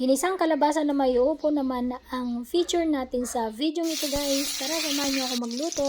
Ginisang kalabasa na may upo naman ang feature natin sa video ito guys. Tara, samahan niyo ako magluto.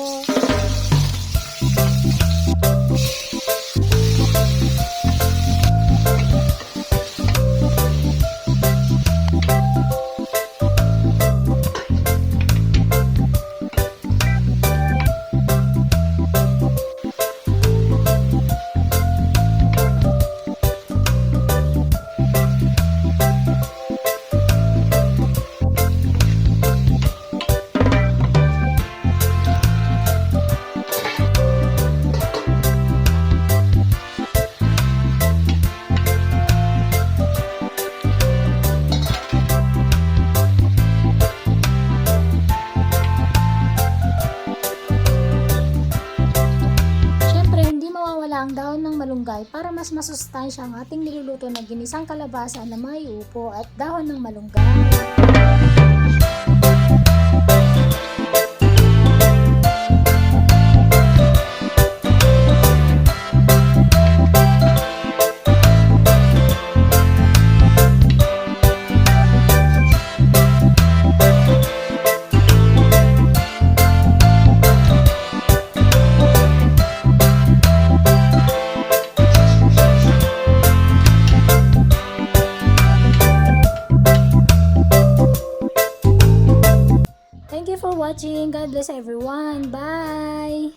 Ang dahon ng malunggay para mas masustansya ang ating niluluto na ginisang kalabasa na may upo at dahon ng malunggay. For watching. God bless everyone. Bye!